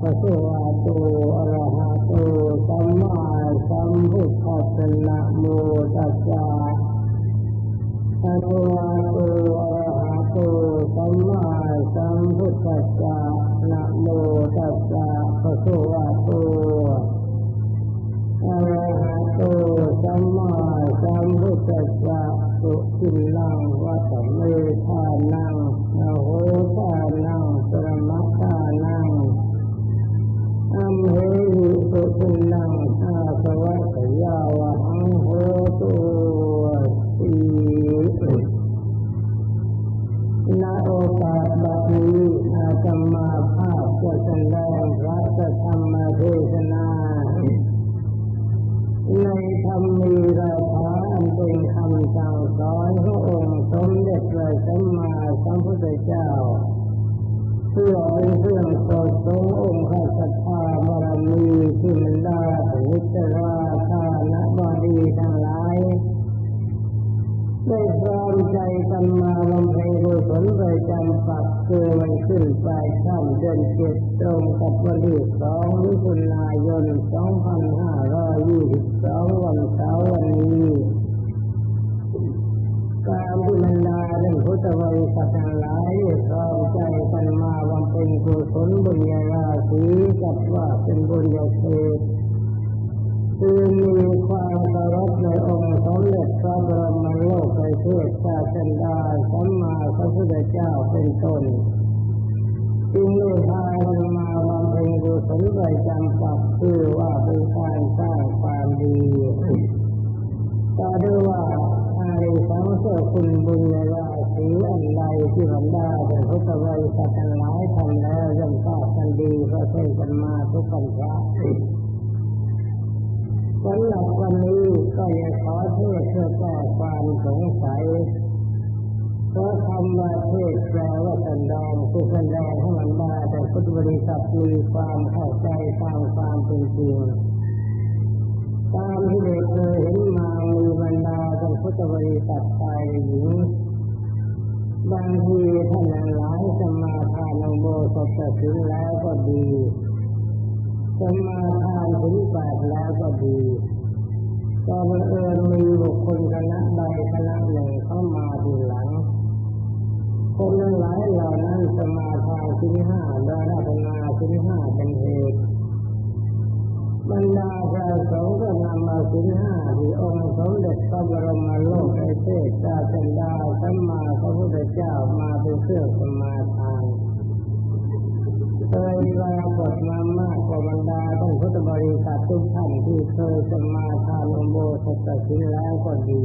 พระสุวาโตอรหะโตสัมมาสัมพุทธัสสะนะโมตัสสะพระสุวาโตอรหะโตสัมมาสัมพุทธัสสะนะโมตัสสะ เพื่อเป็นเรื่องสดสมองค์ข้าศรัทธาบารมีที่มันได้วิจะว่าทานะบารีทั้งหลายได้พร้อมใจกันมาบำเพ็ญกุศลประจำปักคือวันขึ้นไปข้ามเดือนเจ็ดตรงกับวันที่สองมิถุนายนสอง คือว่าเป็นการสร้างความดีต่อด้วยว่าอาริสังโสคุณบุญราศีอันใดที่บรรดาเป็นพุทธบริษัททั้งหลายทำแล้วย่อมทราบกันดีเพราะเช่นกันมาทุกคนพระสำหรับวันนี้ก็จะขอเทศเพื่อแก้ความสงสัยเพราะคำว่าเทศแปลว่าแสดงคือแสดงให้มันได้ บริษัทมีความเข้าใจตามความเป็นจริงตามที่ได้เคยเห็นมามีบรรดาท่านพุทธบริษัทชายหญิงบางทีท่านหลายสมาทานองโบสถสินแล้วก็ดีสมาทานถึงแปดแล้วก็ดีก็บังเอิญมีบุคคลคณะใดคณะหนึ่งเข้ามาทีหลัง คนทั้งหลายเหล่านั้นสมาทานชิ้นห้าดยรัตนาชิ้นห้าเป็นเหตุบรรดาพระสงฆ์ก็นำมาสินห้าที่องค์สมเด็จพระบรมโลกเทศาสันดาสัมมาพระพุทธเจ้ามาเป็นเครื่องสมาทานเคยปรากฏมามากกว่าบรรดาท่านพุทธบริษัททุกท่านที่เคยสมาทานองโบสถสินแล้วก็ดี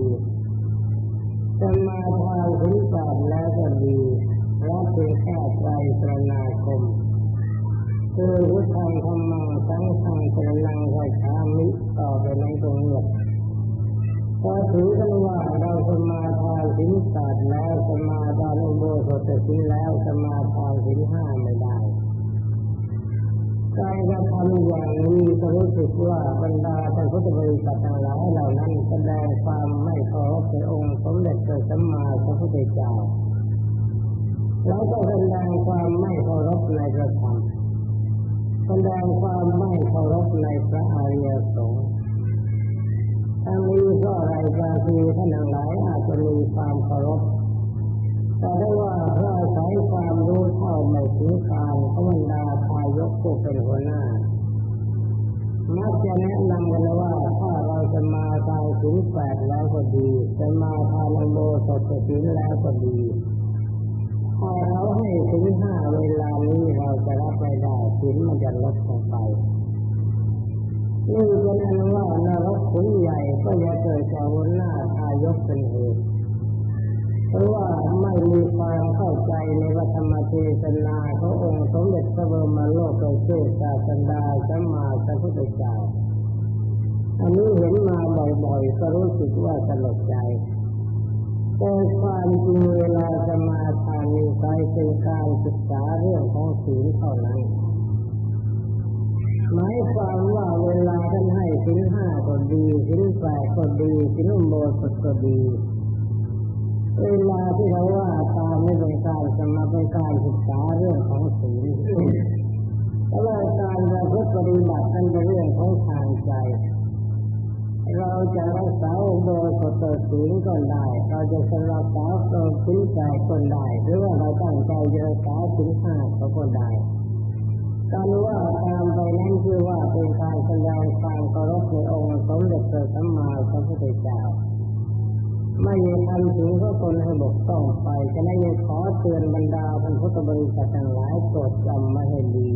สมาทานถึงแปดแล้วก็ดีรับเป็นแค่ไตรสรณาคมคือพุทธังธรรมังสังฆังสรนังวัชามิต่อไปในตรงนี้พอถือกันว่าเราสมาทานสินแปดแล้วสมาทานอุโบสถสินแล้วสมาทานสินห้าไม่ได้ การกระทำอย่างนี้ก็รู้สึกว่าบรรดาท่านพุทธบริษัททั้งหลายเหล่านั้นแสดงความไม่เคารพในองค์สมเด็จพระสัมมาสัมพุทธเจ้าแล้วก็แสดงความไม่เคารพในพระธรรมแสดงความไม่เคารพในพระอริยสงฆ์ทั้งนี้เพราะอะไรบางทีท่านหลายอาจจะมีความเคารพแต่ได้ว่าเพราะอาศัยความรู้เท่าไม่ถึงการพระบรรดาทา ยกผู้เป็นหัวหน้า มักจะแนะนำกันว่าถ้าเราจะมาทางถึงแปดแล้วก็ดี จะมาทางโมสดสินแล้วก็ดีถ้าเราให้ถึงห้าเวลานี้เราจะรับไม่ได้สินมันจะลดลงไปนี่เป็นอันว่านรกขุนใหญ่ก็จะเกิดจากหัวหน้าทายกเป็นเหตุ เพราะว่าไม่มีความเข้าใจในวัฒนธรรมเทศนาขององค์สมเด็จพระบรมโลกเทศาสันดาสัมมาสัมพุทธเจ้าอันนี้เห็นมาบ่อยๆก็รู้สึกว่าสลดใจแต่ความจริงเวลาจะมาทานมีใจเป็นการศึกษาเรื่องของศีลเท่านั้นหมายความว่าเวลาท่านให้สินห้าก็ดีสินแปดก็ดีสินโบสก็ดี เวลาที่เราว่าตามไม่เป็นการสมาเป็นการศึกษาเรื่องของศีลเพราะว่าตาฏิบัตินั้นเป็นเรื่องของทางใจ เราจะรักษาโดยสดศีลก็ได้ เราจะสรักษาโดยศีลใจก็ได้ หรือว่าเราตั้งใจจะรักษาศีลห้าก็ได้การว่าตามไปนั้นคือว่าเป็นการแสดงความเคารพในองค์สมเด็จพระสัมมาสัมพุทธเจ้า ไม่มีทำถึงก็ตนให้บกต้องไปจะได้ยังขอเตือนบรรดาท่านพุทธบริษัททั้งหลายโปรดจำมาให้ดี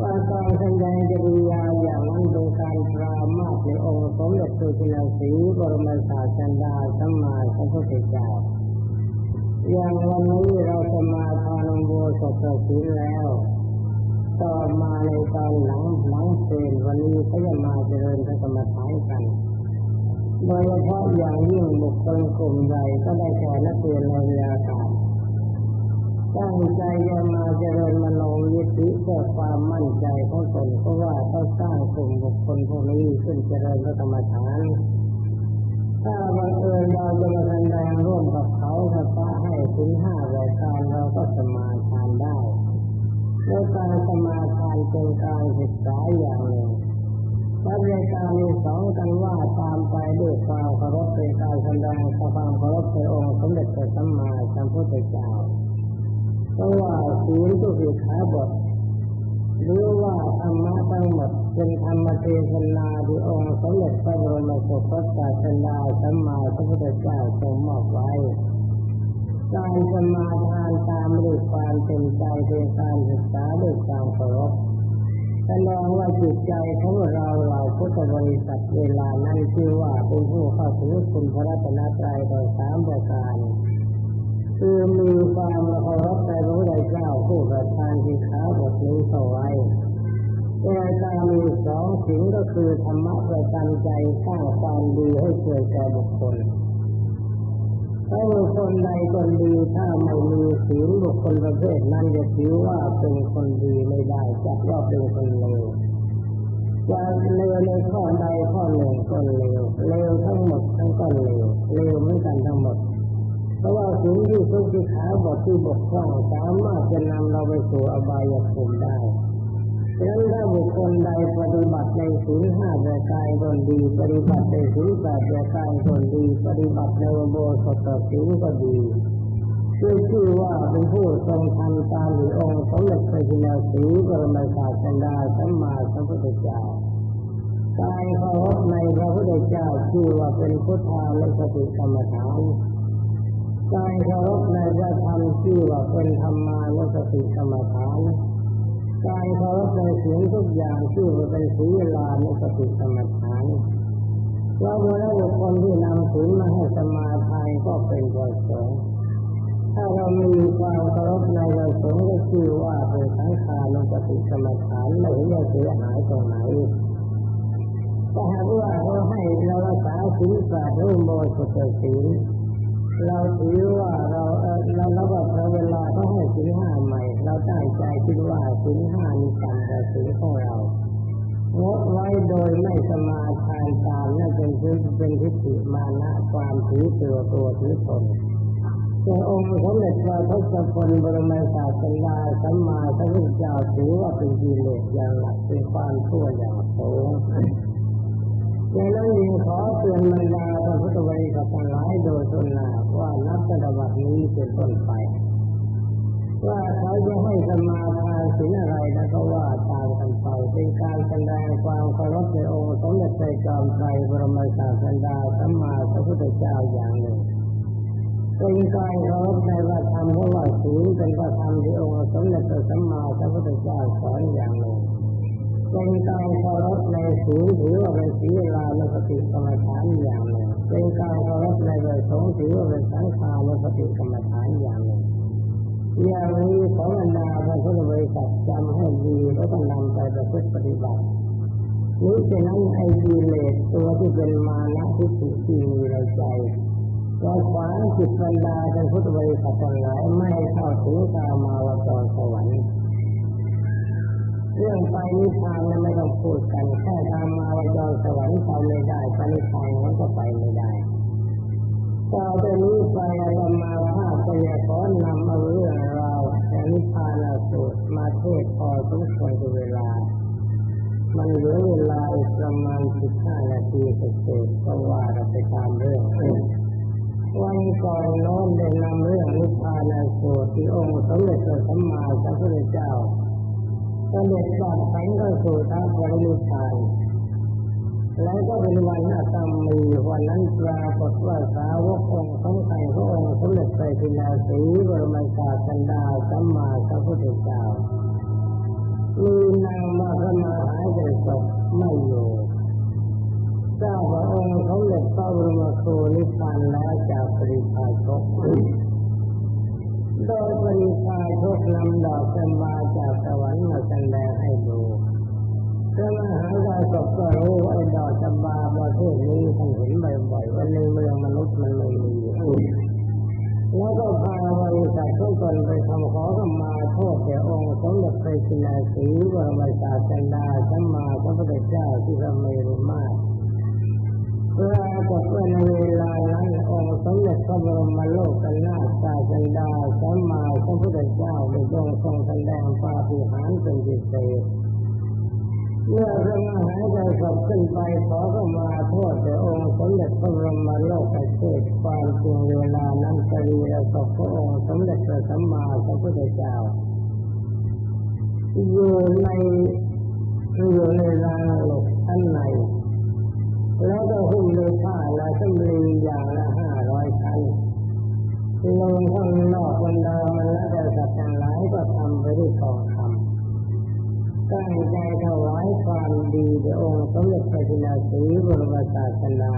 ว่าการแสดงจริยาอย่างนั้นเป็นการปรามาสในองค์สมเด็จพระจินสีบรมศาสดาสัมมาสัมพุทธเจ้าอย่างวันนี้เราจะมาทานโบสถศีลแล้ว ต่อมาในตอนหลังหลังเพลนวันนี้ก็จะมาเจริญพระกรรมฐานกัน โดยเฉพาะอย่างยิ่งบุคคลกลุ่มใหญ่ก็ได้แก่นักเรียนในวิทยาการตั้งใจจะมาเจริญมโนยิธิเพื่อความมั่นใจของตนเพราะว่าต้องสร้างกลุ่มบุคคลพวกนี้ขึ้นเจริญพระกรรมฐานถ้าบังเอิญเราจะมาแสดงร่วมกับเขาถ้าพระให้ถึงห้ารายการเราก็สมาทานได้และการสมาทานเป็นการศึกษาอย่างหนึ่ง และรายการมีสองกันว่าตามไปด้วยความเคารพเป็นการแสดงความเคารพในองค์สมเด็จพระสัมมาสัมพุทธเจ้าเพราะว่าศีลก็คือขาบทหรือว่าธรรมะทั้งหมดเป็นธรรมเทศนาที่องค์สมเด็จพระบรมสุคตศาสดาสัมมาสัมพุทธเจ้าทรงมอบไว้การสมาทานตามด้วยความเต็มใจเป็นการศึกษาด้วยความเคารพ แสดงว่าจิตใจของเราเราพุทธบริษัทเวลานั้นชื่อว่าเป็นผู้เข้าถึงคุณพระรัตนตรัยโดยสามประการคือมีความเคารพในพระพุทธเจ้าผู้ประทานที่ขาบทนี้เข้าไว้แต่การมีสองสิ่งก็คือธรรมะประจำใจสร้างความดีให้เกิดแก่บุคคล ถ้าบุคคลใดคนดีถ้าไม่มีศีลบุคคลประเภทนั้นจะถือว่าเป็นคนดีไม่ได้จะว่าเป็นคนเลวจะเลวในข้อใดข้อหนึ่งก็เลวเลวทั้งหมดทั้งก็เลวเลวเหมือนกันทั้งหมด เพราะว่าสิ่งที่ทุกที่ขาบทที่บกพร่องสามารถจะนำเราไปสู่อบายภูมิได้ ฉะนั้นถ้าบุคคลใดปฏิบัติในศีลห้าประการตนดี ปฏิบัติในศีลแปดประการตนดี ปฏิบัติในโบสถศีลก็ดีชื่อชื่อว่าเป็นผู้ทรงทำตามหรือองค์สมเด็จพระจินสีบรมศาสดาสัมมาสัมพุทธเจ้าการเคารพในพระพุทธเจ้าชื่อว่าเป็นพุทธานุสติกรรมฐานการเคารพในพระธรรมชื่อว่าเป็นธรรมานุสติกรรมฐาน การเคารพในเสียงทุกอย่างชื่เป็นศีลานุสติกรรมฐานว่าเมื่อบุคคลที่นำศีลมาให้สมาทานก็เป็นประสงค์ถ้าเรามีความเคารพในประสงค์ก็ชื่อว่าเป็นสังขานุสติกรรมฐานไม่เห็นจะเสียหายตรงไหนถ้าหากว่าเขาให้เรารักษาศีลแปดรูปโมสุตศีล เราถือว่าเราเออเราแล้วก็พอเวลาเขาให้ศีลห้าใหม่ เราตั้งใจคิดว่าศีลห้ามีต่ำกว่าศีลของเรางดไว้โดยไม่สมาทานตามนั่นเป็นพื้นเป็นทิฏฐิมานะความถือตัวตัวถือตนแต่องค์สมเด็จพระทศพลบรมศาสดาสัมมาสัมพุทธเจ้าถือว่าเป็นกิเลสอย่างหลักเป็นความชั่วอย่างสูง ดังนั้นยิงขอเตือนบรรดาพระพุทธบริษัททั้งหลายโดยทุนนาว่านับแต่บัดนี้เป็นต้นไป ว่าเขาจะให้สมาทานศีลอะไรแล้วก็ว่าตามกันไปเป็นการแสดงความเคารพในองค์สมเด็จพระจอมไตรบรมศาสดาสัมมาสัมพุทธเจ้าอย่างหนึ่งเป็นการเคารพในพระธรรมเพราะว่าศีลเป็นพระธรรมที่องค์สมเด็จพระสัมมาสัมพุทธเจ้าสอนอย่างหนึ่ง เป็นการเคารพในศีลถือว่าเป็นศีลานุสติกรรมฐานอย่างหนึ่งเป็นการเคารพในพระสงถือว่าเป็นสังฆานุสติกรรมฐานอย่างหนึ่งอย่างนี้ขอบรรดาพระพุทธบริษัทจำให้ดีแล้วก็นำไปประพฤติปฏิบัตินี้ฉะนั้นไอ้กิเลสตัวที่เป็นมานะที่ติที่มีในใจก็ขวางจิตบรรดาพระพุทธบริษัททั้งหลายไม่เข้าถึงกามาวจรสวรรค์ เรื่องไปนิพพานนั้นไม่ต้องพูดกันแค่ตามมาวจรสวรรค์ไปไม่ได้ไปนิพพานนั้นก็ไปไม่ได้ต่อไปนี้ไปอาตมาภาพก็จะขอนำเอาเรื่องราวแห่นิพพานสูตรมาเทศพอสมควรกับเวลา มันเหลือเวลาอีกประมาณสิบห้านาทีเสร็จก็ว่าเราไปตามเรื่องวันก่อนโน้นได้นำเรื่องนิพพานสูตรที่องค์สมเด็จพระสัมมาสัมพุทธเจ้า เสด็จบัดสังก็สู่ทางปรินิพพานแล้วก็เป็นวันอาตมีวันนั้นปรากฏว่าสาวกองค์สมคัญพระองค์สมเด็จพระจินาสีบรมศาสันดาสัมมาสัมพุทธเจ้ามีนางมาพระมาหาใจศพไม่อยู่เจ้าพระองค์เขาเล็จพระบรมครูนิพพานแล้วจากปริพาชก โดยปริพาชกนำดอกกันมาจากสวรรค์มาแสดงให้ดูพระมหาใจศพก็รู้ไอ้ดอกจำบาประเทศนี้ท่านเห็นบ่อยๆวันในเมืองมนุษย์มันไม่มีแล้วก็พาบริษัททุกคนไปทำขอขมาโทษแก่องค์สมเด็จพระจินาสีบรมศาสดาสัมมาสัมพุทธเจ้า ขึ้นไปขอเข้ามาโทษแต่องค์สมเด็จพระบรมโลกเทศความจริงเวลานั้นสรีระศพพระองค์สมเด็จพระสัมมาสัมพุทธเจ้าอยู่ในอยู่ในรางหลบชั้นในแล้วก็หุ้มด้วยผ้าลายสำลีอย่างละห้าร้อยชั้นลงข้างนอกบรรดามันและแต่สัตว์ทั้งหลายก็ทำไปด้วยทอง ตั้งใจถวายความดีแด่องค์สมเด็จพระจินสีบรมศาสนา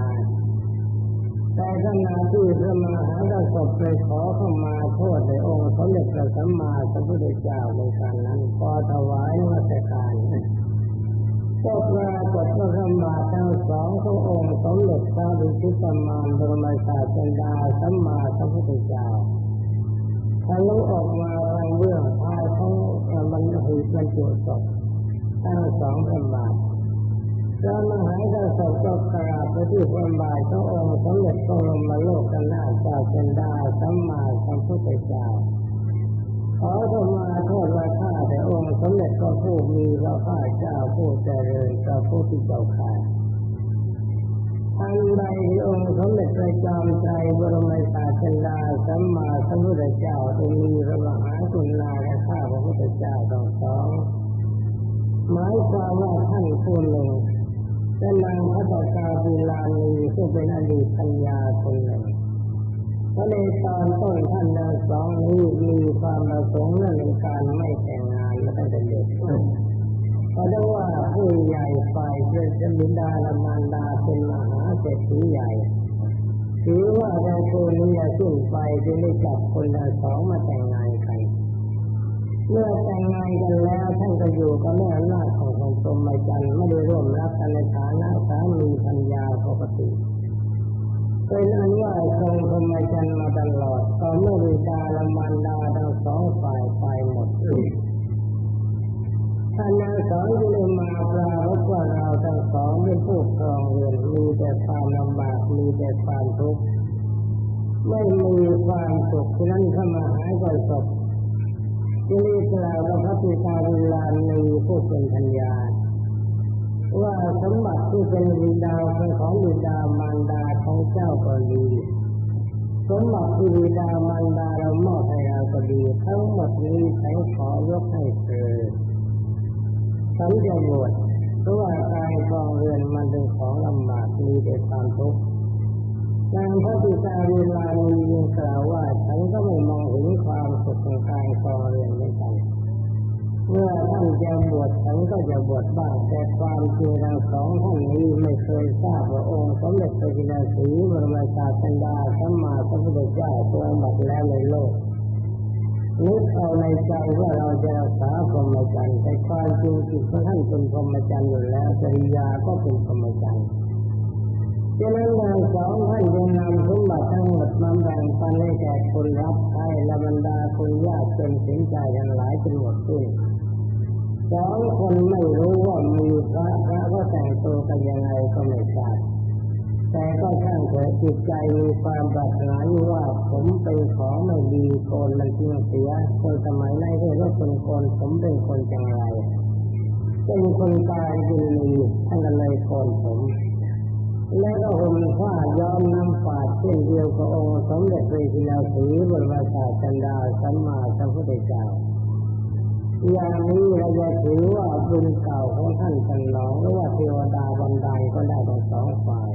แต่ขณะที่พระมหากษัตริย์ไปขอเข้ามาโทษในองค์สมเด็จพระสัมมาสัมพุทธเจ้าในการนั้นพอถวายมาแต่การก็ปรากฏว่าธรรมาทั้งสองขององค์สมเด็จพระบิชิตมานบรมศาสดาสัมมาสัมพุทธเจ้าทะลุออกมาทางเบื้องท้ายของมันหีบรรจุศพ ทั้งสองธรรมาทพระมหากษัตริย์ก็กราบไปที่พระบาทขององค์สมเด็จพระบรมโลกกันาถศาสดาสัมมาสัมพุทธเจ้าขอเข้ามาโทษว่าข้าแต่องค์สมเด็จพระผู้มีพระภาคเจ้าผู้เจริญพระผู้ที่เจ้าข่าทันใดที่องค์สมเด็จพระจอมไตรบรมศาสดาสัมมาสัมพุทธเจ้าจะมีพระมหากรุณาและข้าพระพุทธเจ้าทั้งสอง หมายความว่าท่านผู้หนึ่งเป็นนางพระตกาบิลานีซึ่งเป็นอดีตปัญญาคนหนึ่งเพราะในตอนต้นท่านทั้งสองนี้มีความประสงค์ในการไม่แต่งงานและตั้งแต่เด็กเพราะว่าผู้ใหญ่ฝ่ายเป็นบิดาละมารดาเป็นมหาเศรษฐีใหญ่ถือว่าเราคนนี้จะสิ้นไปจึงได้จับคนละสองมาแต่ง เมื่อแต่งงานกันแล้วท่านก็อยู่กับแม่อำนาจของของสมมาจันไม่ได้ร่วมรับกันในฐานะสามีภรรยาปกติเป็นอันว่าทรงพรหมจรรย์มาตลอดตอนเมื่อวิชาละมันดาทั้งสองฝ่ายไปหมดท่านนางสองจึงมาปรารบว่าเราทั้งสองเป็นผู้ครองเรือนมีแต่ความลำบากมีแต่ความทุกข์ไม่มีความสุขฉะนั้นเข้ามาหายก็ศพ จึงได้กล่าวกับพระปิตาวิลานีผู้เป็นพัญญาว่าสมบัติที่เป็นวิดาเป็นของวิดามารดาของเจ้าก็ดีสมบัติที่วิดามารดาเรามอบให้เราก็ดีทั้งหมดนี้ฉันขอยกให้เธอฉันจะบวชเพราะว่าการครองเรือนมันเป็นของลำบากมีแต่ความทุกข์ นางพระปิตาเวลามียิงกล่าวว่า ฉันก็ไม่มองเห็นความสุขของการครองเรือนเหมือนกันเมื่อท่านจะบวชฉันก็จะบวชบ้างแต่ความจริงทั้งสองท่านนี้ไม่เคยทราบว่าองค์สมเด็จพระจินสีบรมศาสดาสัมมาสัมพุทธเจ้าตัวบัดแล้วในโลกนึกเอาในใจว่าเราจะรักษาพรหมจรรย์แต่ความจริงจิตของท่านเป็นพรหมจรรย์อยู่แล้วจริยาก็เป็นพรหมจรรย์ ฉะนั้นนางสองท่านจึงนำสมบัติทั้งหมดมาแบ่งปันให้แก่คนรับใช้และบรรดาคนยากจนสินใจทั้งหลายจนหมดสิ้นสองคนไม่รู้ว่ามีพระพระก็แต่งตัวกันยังไงก็ไม่ทราบแต่ก็ช่างเถิดจิตใจมีความปรารถนาว่าผมเป็นของไม่ดีโกนมันจริงเสียคนสมัยนั้นที่รถเป็นคนผมเป็นคนจังไรเป็นคนตายยินดีท่านก็เลยโกนผม แล้วก็ห่มผ้าย้อมน้ำฝาดเช่นเดียวกับองค์สมเด็จพระจินาสีบรมศาสดาสัมมาสัมพุทธเจ้าอย่างนี้เราจะถือว่าบุญเก่าของท่านสันนองหรือว่าเทวดาบันดก็ได้ทั้งสองฝ่าย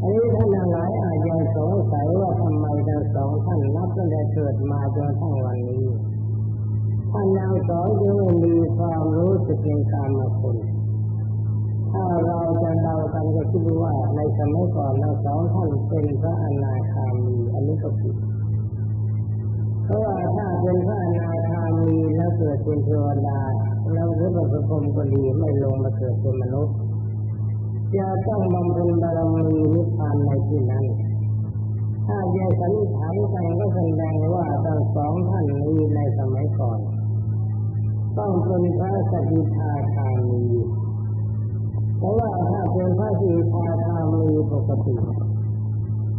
อันนี้ท่านหลายอาจจะสงสัยว่าทำไมทั้งสองท่านนับตั้งแต่เกิดมาจนทั้งวันนี้ท่านยังสอนยังมีความรู้สึกในการมาคุณ ถ้าเราจะเดากันก็คิดว่าในสมัยก่อนทั้งสองท่านเป็นพระอนาคามีอันนี้ก็ผิดเพราะว่าถ้าเป็นพระอนาคามีแล้วเกิดเป็นเทวดาแล้วหรือว่าพระพรหมก็ดีไม่ลงมาเกิดเป็นมนุษย์จะต้องบำเพ็ญบารมีนิพพานในที่นั้น ถ้าจะสันนิษฐานกันก็แสดงว่าทั้งสองท่านนี้ในสมัยก่อน ต้องเป็นพระสกิทาคามี ราะว่าถ้าเป็นพระสกิทาคามีปกติ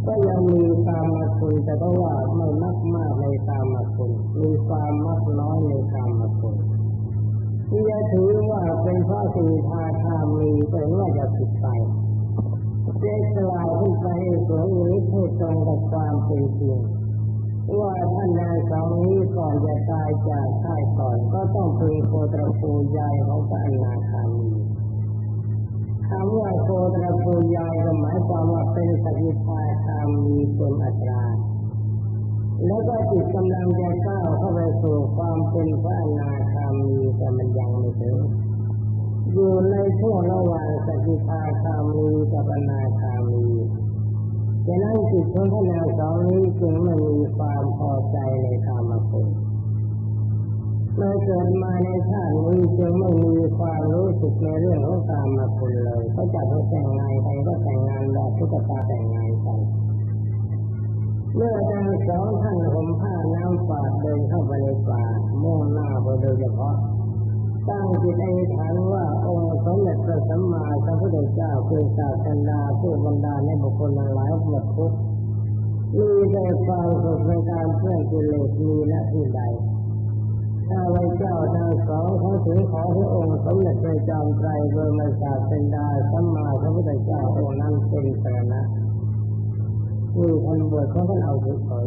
ก็ยังมีตามมาคุณแต่ก็ว่าไม่มักมากในตามมาคุณมีความมักน้อยในตามมาคุณที่จะถือว่าเป็นพระสกิทาคามีก็ว่าจะผิดไปเจ๊กล่าวขึ้นไปสวยนี้ให้ตรงกับความเป็นจริงว่าท่านนายสองนี้ก่อนจะตายจากชายก่อนก็ต้องเป็นโคตรภูยายของพระอนาคามี คำว่าโคตรภูยายก็หมายความว่าเป็นสกิทาคามมีเป็นอัตรา แล้วก็จิตกำลังจะก้าวเข้าไปสู่ความเป็นพระอนาคามีแต่มันยังไม่ถึงอยู่ในช่วงระหว่างสกิทาคามีกับอนาคามีฉะนั้นจิตของพระนางสองนี้จึงไม่มีความพอใจในธรรมคุณ เมื่อเกิดมาในชาตินี้จึงไม่มีความรู้สึกในเรื่องของธรรมคุณเลยเขาจัดให้แต่งงานใครก็แต่งงานแบบทุกตาแต่งงานกันเมื่อทั้งสองท่านห่มผ้าน้ำฝาดเดินเข้าไปในป่ามุ่งหน้าไปโดยเฉพาะตั้งจิตอธิษฐานว่าองค์สมเด็จพระสัมมาสัมพุทธเจ้าคือศาสนาผู้บรรดาในบุคคลหลายหมดทุกมีแต่ความสุขในการเพื่อนกิเลสมีหน้าที่ใด ถ้าพระเจ้าทั้งสองเขาถึงขอให้องค์สมเด็จพระจอมไตรบรมศาสดาสัมมาสัมพุทธเจ้าองค์นั้นเป็นสรณะมีคนบวชเขาก็เอาถือถอย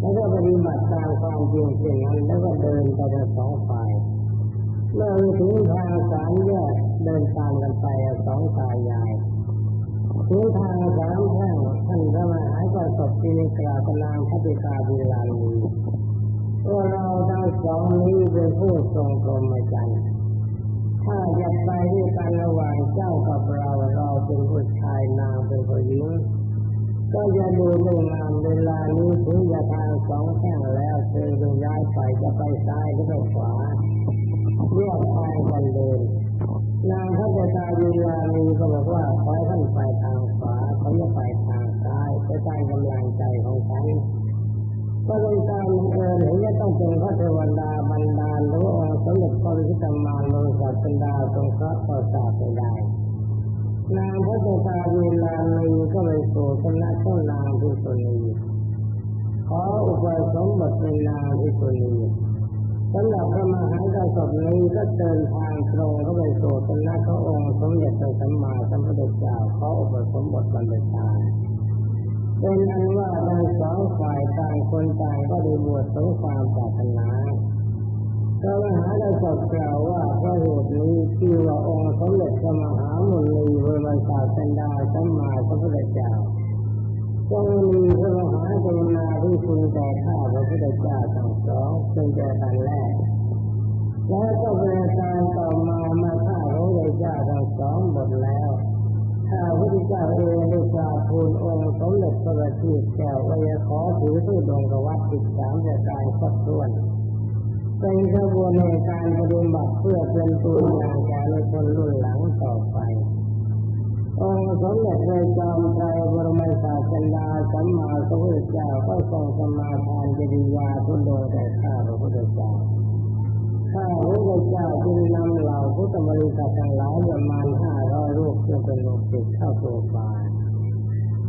แล้วก็ปฏิบัติตามความจริงเช่นนั้นแล้วก็เดินไปทั้งสองฝ่ายเมื่อถึงทางสามแยกเดินตามกันไปสองตายายถึงทางสามแห่งท่านพระมหากษัตริย์ที่กราบนางพระบิดาบิลานี ว่าเราทั้งสองนี้เป็นผู้ทรงกรมจันทร์ถ้าจะไปด้วยกันระหว่างเจ้ากับเราเราเป็นผู้ชายนางเป็นผู้หญิงก็จะดูในงานเวลานี้ถึงจะทางสองแห่งแล้วเธอจะย้ายไปจะไปซ้ายหรือไปขวาแยกทางกันเดินนางพระเจ้าวิลานีก็บอกว่าขอให้ท่านไปทางขวาเขาจะไปทางซ้ายเพื่อการกำลังใจของฉัน พระวิชิตมารลงศาสดาทรงพระประสาทไม่ได้นางพระเจ้าเวลานีก็ไปสู่คณะเจ้านางที่สุนีขออุปสมบทเป็นนางที่สุนีสำหรับพระมหากษัตริย์นี้ก็เดินทางตรงเข้าไปสู่สำนักพระองค์สมเด็จพระสัมมาสัมพุทธเจ้าขออุปสมบทบรรพชาเป็นอันว่าทั้งสองฝ่ายต่างคนต่างก็ได้บวชสงความปรารถนา พระมหากษัตริย์กล่าวว่าพระเหตุนี้ที่ว่าองค์สมเด็จพระมหามุนีเวรศาสดาสัมมาสัมพุทธเจ้าจงมีพระมหากรุณาที่คุณแก่ข้าพระพุทธเจ้าทั้งสองเป็นแต่กันแรกแล้วก็เป็นการต่อมามาข้าพระพุทธเจ้าทั้งสองหมดแล้วข้าพระพุทธเจ้าเองได้กราบทูลองค์สมเด็จพระบัณฑิตแก้วว่าขอถือผู้ดงกวัดติดสามประการครบถ้วน เป็นกระบวนในการปฏิบัติเพื่อเป็นตัวอย่างแก่คนรุ่นหลังต่อไปองค์สมเด็จพระจอมไตรบรมศาสดาสัมมาสัมพุทธเจ้าก็ทรงสมาทานจริยาทุนโดยแต่ข้าพระพุทธเจ้าข้าพระพุทธเจ้าจึงนำเหล่าพุทธบริษัททั้งหลายประมาณห้าร้อยรูปซึ่งเป็นลูกศิษย์เข้าสู่ป่า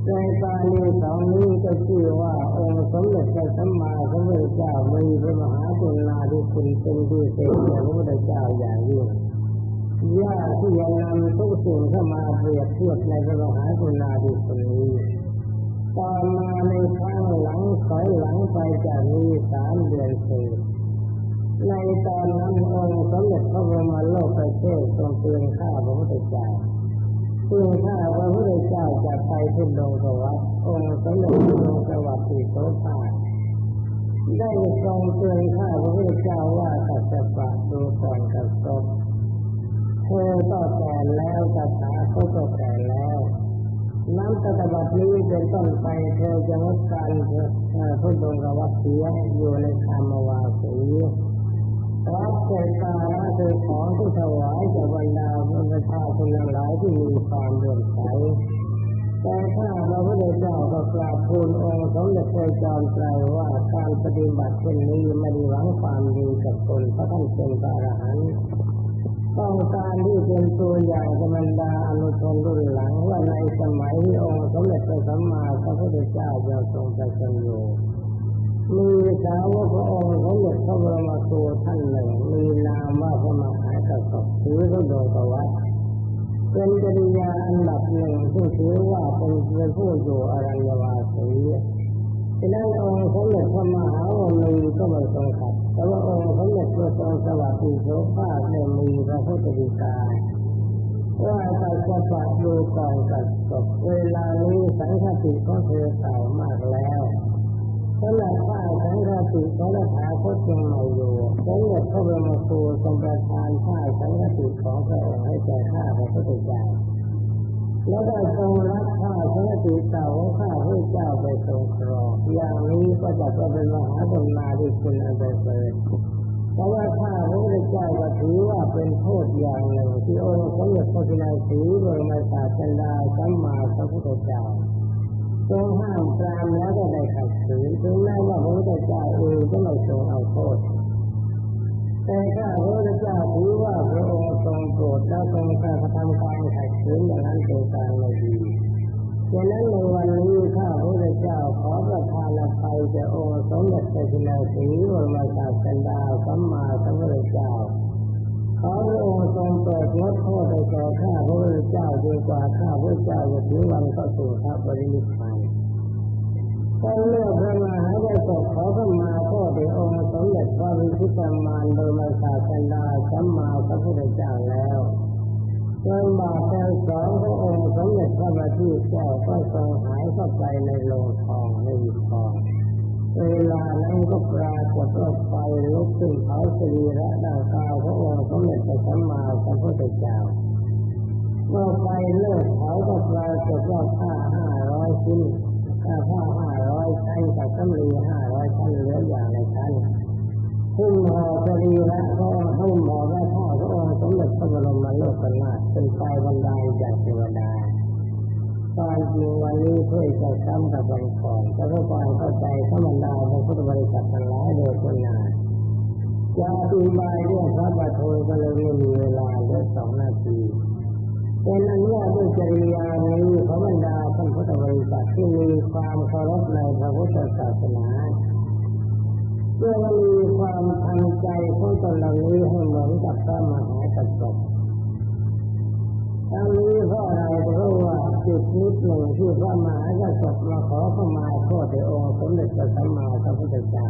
ในปาลีสองนี้ก็ชื่อว่าองค์สมเด็จพระสัมมาสัมพุทธเจ้ามีพระมหากรุณาธิคุณเป็นพิเศษแก่พระพุทธเจ้าอย่างยิ่งญาติย่ำนำทุกสิ่งเข้ามาเปรียบเทียบในพระมหากรุณาธิคุณนี้ต่อมาในครั้งหลังถอยหลังไปจากนี้สามเดือนเศษในตอนนั้นองค์สมเด็จพระบรมโลกปเทศทรงเตือนข้าพระพุทธเจ้าเตือนข้าพระ พุทธเจ้าจะไปทุดงสวัสดิ์องค์สมเด็จพระสวัสดิโสภาได้ทรงเตือนข้าพระพุทธเจ้าว่าสัจจะปะดูก่อนกับศพเธอก็แก่แล้วตถาคตก็แก่แล้วน้ำตะบัดนี้เป็นต้นไปเธอจะงดการพุทธงกวัตเสียอยู่ในคามวาสีรับเจตาระคือของที่ถวายจากบรรดาพระชาชนหลายที่มีความเดือดใส แต่ถ้าเราพระเจ้าก็กราบทูลองค์สมเด็จพระจอมไตรว่าการปฏิบัติเช่นนี้ไม่ได้หวังความดีกับตนเพราะท่านเป็นพระอรหันต์ต้องการที่เป็นตัวอย่างธรรมดาอนุชนรุ่นหลังว่าในสมัยที่องค์สมเด็จพระสัมมาสัมพุทธเจ้าจะทรงประชนอยู่มีสาวกพระองค์สมเด็จพระบรมครูท่านหนึ่งมีนามว่าพระมหากษัตริย์ถือพระโดกวัต เป็นจริยาอันดับหนึ่งที่ถือว่าเป็นเป็นผู้อยู่อรัญญวาสีฉะนั้นองค์สมเด็จพระมหาวมีก็ไม่ทรงขัดแต่ว่าองค์สมเด็จพระทรงสวัสดิโสภาคได้มีพระพุทธดีกาว่าการจะปะดูก่อนกับศพเวลานี้สังฆติของเธอเก่ามากแล้ว สำหรับข้าสังฆติของราชาโคตยังใหม่อยู่สมเด็จพระบรมครูทรงประทานข้าสังฆติของพระองค์ให้แก่ข้าพระพุทธเจ้าแล้วได้ทรงรับข้าสังฆติเก่าของข้าพระเจ้าไปทรงครองอย่างนี้ก็จะเป็นมหาบุญนาที่คุณอันเสริฐเพราะว่าข้าพระพุทธเจ้าก็ถือว่าเป็นโทษอย่างหนึ่งที่องค์สมเด็จพระจินสีบรมศาสดาสัมมาสัมพุทธเจ้า แล้วก็ได้ขัดขืนถึงแม้ว่าพระพุทธเจ้าเองก็ไม่ทรงเอาโทษแต่ข้าพระพุทธเจ้าถือว่าพระองค์ทรงโปรดและทรงกระทำการขัดขืนอย่างนั้นเป็นการไม่ดีดังนั้นในวันนี้ข้าพระพุทธเจ้าขอประทานอภัยแก่องค์สมเด็จพระจินสีบรมศาสดาสัมมาสัมพุทธเจ้าขอพระองค์ทรงโปรดลดโทษไปแก่ข้าพระพุทธเจ้าดีกว่าข้าพระพุทธเจ้าจะถึงวันเข้าสู่พระบริณิพพา ท่านเลือกพระมหากษัตริย์ขอเข้ามาโทษในองค์สมเด็จพระวิชิตามานโดยมาศาสดาสัมมาสัมพุทธเจ้าแล้วเจนบาปแทนสองพระองค์สมเด็จพระบัณฑิตเจ้าก็ทรงหายเข้าไปในโลงทองในวิทองเวลานั้นก็ปรากฏว่าไฟลุกขึ้นเผาสรีระดังกาวพระองค์สมเด็จพระสัมมาสัมพุทธเจ้าเมื่อไฟเลิกเผาก็ปรากฏว่าผ้าห้าร้อยชิ้น ผ้าผ้าห้าร้อยชั้นกับสำลีห้าร้อยชั้นเหลืออย่างในชั้นหุ้มห่อสรีระก็หุ้มห่อและผ้าพระองค์สมเด็จพระบรมโลกนาถเป็นไฟบรรดาจากเทวดาตอนจริงวันนี้เพื่อจะซ้ำกับวันก่อนแต่เพื่อความเข้าใจธรรมดาของพุทธบริษัททั้งหลายโดยคนนาจะอธิบายเรื่องพระบาทโทก็เลยไม่มีเวลาเหลือสองนาที เป็นอันว่าด้วยจริยานี้ของบรรดาท่านพุทธบริษัทที่มีความเคารพในพระพุทธศาสนาเพื่อมีความทันใจของตนเหล่านี้ให้เหมือนกับพระมหากษัตริย์ทั้งนี้เพราะอะไรเพราะว่าจุดนิดหนึ่งที่พระมหากษัตริย์มาขอเข้ามาโทษในองค์สมเด็จพระสัมมาสัมพุทธเจ้า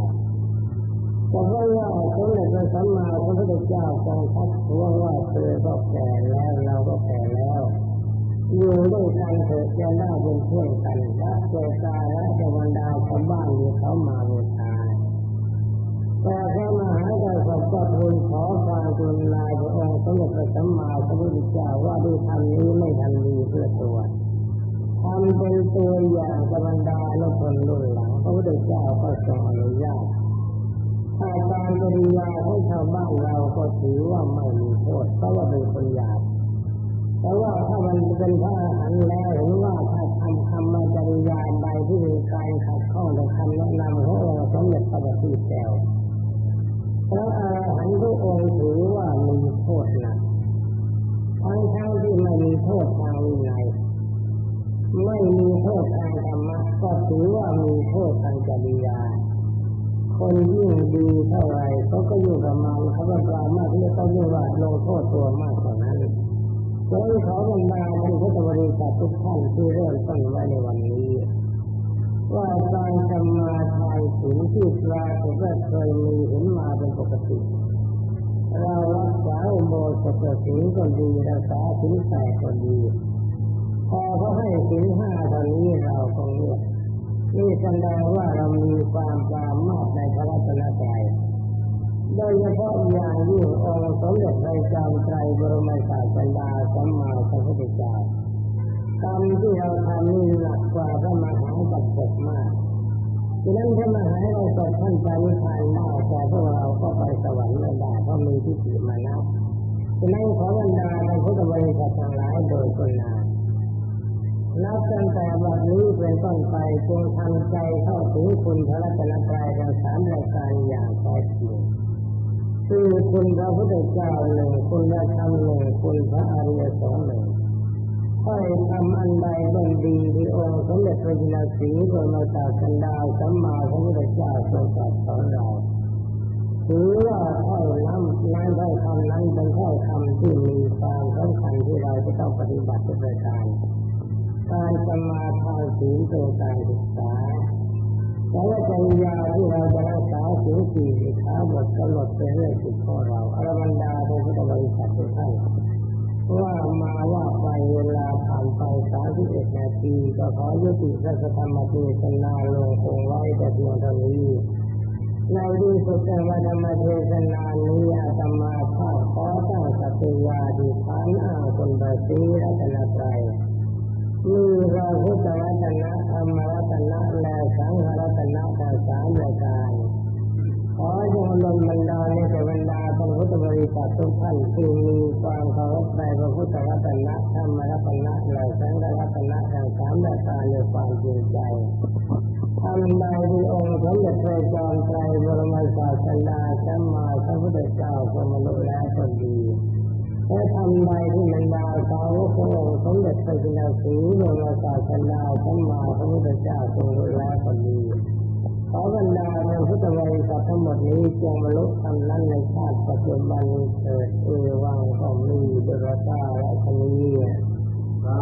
แต่เพราะว่าสมเด็จพระสัมมาสัมพุทธเจ้าทรงทักท้วงว่าเธอก็แก่ ด้วยกันเถิดจะได้เป็นเพื่อนกันและเจตาและจะบรรดาชาวบ้านที่เขามาบูชาแต่พระมหากษัตริย์ก็ทูลขอความกรุณาพระองค์สมเด็จพระสัมมาสัมพุทธเจ้าว่าด้วยทำนี้ไม่ทันดีเพื่อตัวทำเป็นตัวอย่างกับบรรดาและคนรุ่นหลังพระพุทธเจ้าก็ทรงอนุญาตถ้าการปริยาของชาวบ้านเราก็ถือว่าไม่มีโทษเพราะว่าเป็นคนหยาบ แต่ว่าถ้ามันเป็นพระอรหันต์แล้วหรือว่าถ้าทำคำมจริยาใดที่มีการขัดข้องในคำแนะนำขององค์สมเด็จพระบัณฑิตแก้วพระอรหันต์ทุกองค์ถือว่ามีโทษหนักทั้งทั้งที่ไม่มีโทษทางวินัยไม่มีโทษทางธรรมะก็ถือว่ามีโทษทางจริยาคนยิ่งดีเท่าไรเขาก็ยิ่งประมาณเขาก็ปรามาที่เขาเรียกว่าลงโทษตัวมาก กว่านั้นแล้วขอบรรดาท่านพุทธบริษัททุกท่านที่เริ่มต้นไว้ในวันนี้ ว่าการทำมาทายศีลที่ปรากฏว่าเคยมีเห็นมาเป็นปกติ เรารักษาอุโบสถศีลก็ดีรักษาศีลแปดก็ดีพอเขาให้ศีลห้าตอนนี้เราก็เงียบนี่แสดงว่าเรามีความปรามาสในพระรัตนตรัย โดยเฉพาะอย่างยิ่งองค์สมเด็จพระจอมไตรบรมศาสดาสัมมาสัมพุทธเจ้ากรรมที่เราทำนี่หนักกว่าพระมหาจักรพรรมากดังนั้นพระมหาเราสดท่านไปนิพพานได้แต่พวกเราก็ไปสวรรค์ไม่ได้เพราะมีที่ถิมานะดังนั้นขอบรรดาในพุทธบริษัททั้งหลายโดยคนนานับตั้งแต่วันนี้เป็นต้นไปจงทำใจเข้าถึงคุณพระรัตนตรัยทั้งสามรายการอย่างแท้จริง คือคุณพระพุทธเจ้าหนึ่งคุณพระธรรมหนึ่งคุณพระอริยสงฆ์หนึ่งถ้อยทำอันใดเป็นดีที่องค์สมเด็จพระจินสีบรมศาสดาสัมมาสัมพุทธเจ้าทรงตรัสสอนเราถือว่าถ้อยน้ำนั้นถ้อยคำนั้นเป็นถ้อยคำที่มีความสำคัญที่เราจะต้องปฏิบัติเป็นประการการสมาทานศีลเป็นการศึกษา แต่ว่าจัญญาที่เราจะรักษาศีลสี่ขาบทกำหนดเป็นเรื่องสิทธิของเราอรบรรดาในพุทธบริษัททุกท่านว่ามาว่าไปเวลาผ่านไปสามสิบเอ็ดนาทีก็ขอยุติสัจธรรมเทศนาลงคงไว้แต่เพียงเท่านี้ในที่สุดในธรรมเทศนานี้อาตมาภาพขอตั้งสัตยาดิฐานอ้างคนบาสีรัตนตรัย เราพุทธรัตนะธรรมรัตนะและสังฆรัตนะทั้งสามรายการขอจงลงบรรดาในแต่บรรดาท่านพุทธบริษัททุกท่านที่มีความเคารพในพระพุทธรัตนะธรรมรัตนะและสังฆรัตนะทั้งสามรายการในความจริงใจทำใดที่องค์สมเด็จพระจอมไตรบรมศาสดาสัมมาสัมพุทธเจ้าทรงมนุษย์แล้วก็ดี และทำใดที่มันดาสาวกของสมเด็จพระจินสีลงมาชาสนาสัมมาพระพุทธเจ้าทรงรู้แล้วก็ดีขอบรรดาทางพุทธวิสัททั้งหมดนี้จงบรรลุธรรมนั้นในชาติปัจจุบันเกิดเอวังของมีดุรตาและชนีสา